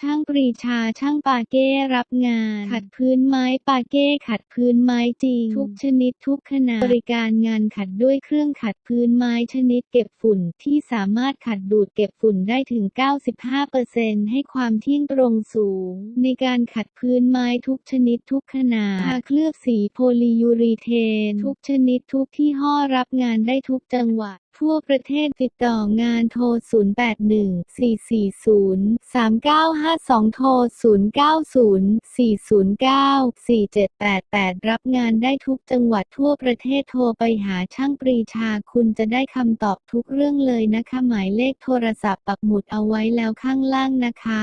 ช่างปรีชาช่างปาเก้รับงาน ขัดพื้นไม้ปาเก้ขัดพื้นไม้จริง ทุกชนิดทุกขนาดบริการงานขัดด้วยเครื่องขัดพื้นไม้ชนิดเก็บฝุ่นที่สามารถขัดดูดเก็บฝุ่นได้ถึง 95%ให้ความเที่ยงตรงสูง ในการขัดพื้นไม้ทุกชนิดทุกขนาดทาเคลือบสีโพลียูรีเทน ทุกชนิดทุกที่ห้อรับงานได้ทุกจังหวัด ทั่วประเทศติดต่องานโทร 081-440-3952 โทร 090-409-4788 รับงานได้ทุกจังหวัดทั่วประเทศโทรไปหาช่างปรีชาคุณจะได้คำตอบทุกเรื่องเลยนะคะ หมายเลขโทรศัพท์ปักหมุดเอาไว้แล้วข้างล่างนะคะ